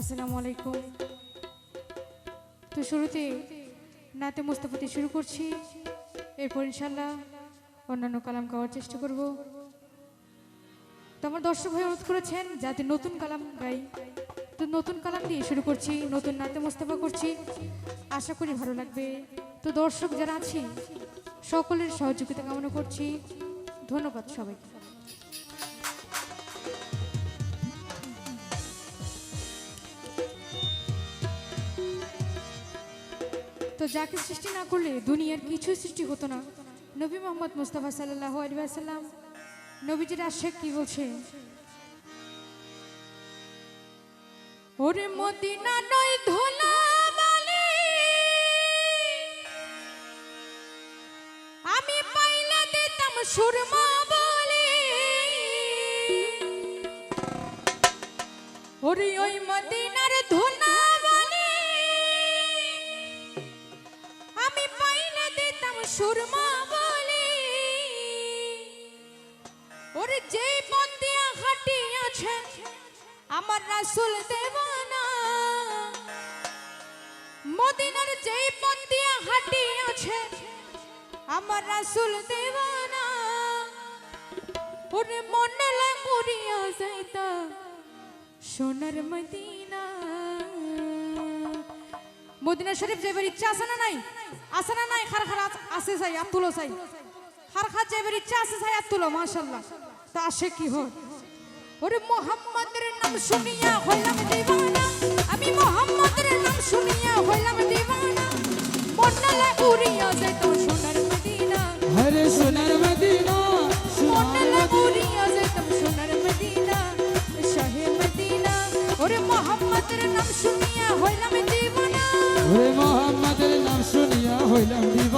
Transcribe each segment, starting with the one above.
আসসালামু আলাইকুম। তো শুরুতে নাতে মুস্তাফাতে শুরু করছি। এরপর ইনশাল্লাহ অন্যান্য কালাম গাওয়ার চেষ্টা করব। তো আমার দর্শক ভাই অনুরোধ করেছেন, যাতে নতুন কালাম গাই। তো নতুন কালাম দিয়ে শুরু করছি, নতুন নাতে মোস্তফা করছি। আশা করি ভালো লাগবে। তো দর্শক যারা আছি, সকলের সহযোগিতা কামনা করছি। ধন্যবাদ সবাইকে। তো যাকে সৃষ্টি না করলে দুনিয়ার কিছুই সৃষ্টি হতো না। নবী মোহাম্মদ মুস্তাফা সাল্লাহ আলিয়াল্লাম নবীজির আশেখ কি বলছে? ওরে মদিনা নয় ধোলা সুরমা বলি। ওরে ওই মদিনার ধোলা সুরমা বলি। ওরে যে পথ দিয়া হাঁটি আছে, আমার রাসুল দেবানা মদিনার যে পথ দিয়া হাঁটি আছে, আমার রাসুল দেবানা ওরে মনলা করিয়া যাইতা, সোনার মদিনা। মদিনা শরীফ যাইবার ইচ্ছা আছে না নাই? আছে না নাই? খার খার আছে চাই আতুলো চাই। খার খার যাইবার ইচ্ছা আছে চাই আতুলো মাশাল্লাহ তা আসে কি হয়? ওরে মোহাম্মদের নাম শুনিয়া হইলাম দিবানা আমি মোহাম্মদের নাম শুনিয়া হইলাম দিবানা মন্ডলে উড়িয়া যাইতো সোনার মদিনা। হরে সোনার মদিনা মন্ডলে উড়িয়া যাইতাম সোনার মদিনা শাহে মদিনা। ওরে মোহাম্মদের নাম শুনিয়া হইলাম দিবানা ওরে হইলাম দিবানা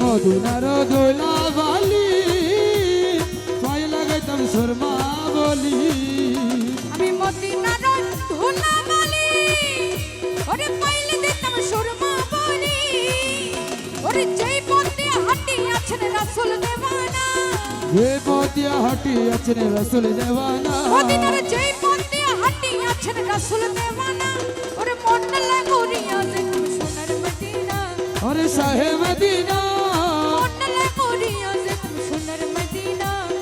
ওরে মদিনার দোলা বালি পাই লাগাইতাম সুরমা বলি। আমি মদিনা রয় ধোলা মালি ওরে পাইলে দিতাম সুরমা বলি। ওরে যেই পথে হাঁটি আছেন রাসূল দেওয়ানা। হে পতিয়া হাটি আছেন রসুল দেওয়ানা। মদিনার যেই পথে হাঁটি আছেন রাসূল দেওয়ানা। ওরে মন্ডলা করিয়া যেতাম সোনার মদিনা। ওরে শাহে মদিনা।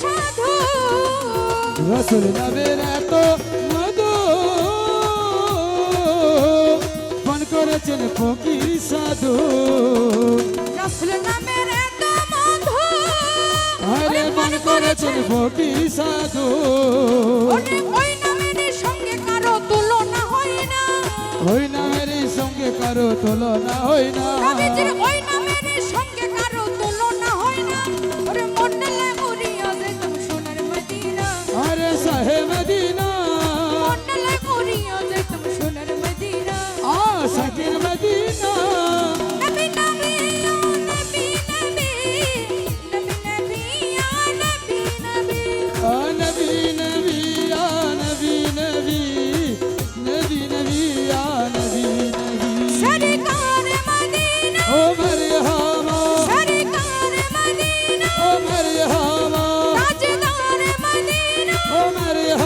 সাধু। রসুল নামের এত মধু। পান করেছেন ফকির সাধু। রসুল নামের এত মধু। আরে পান করেছেন ফকির সাধু। ওই নামের সঙ্গে কারও তুলনা হয় না। ওই নামের সঙ্গে কারও তুলনা হয় না। ওই নামের সঙ্গে কারও Maria.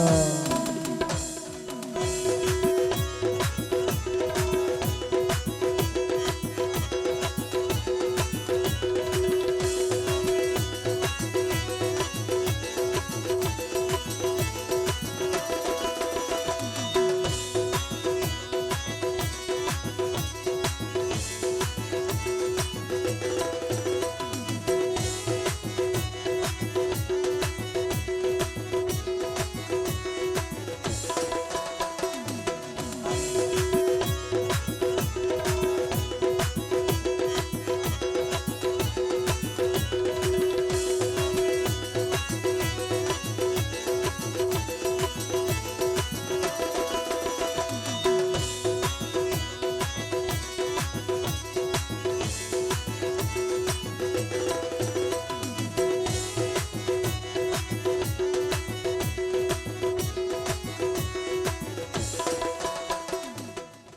Hallelujah.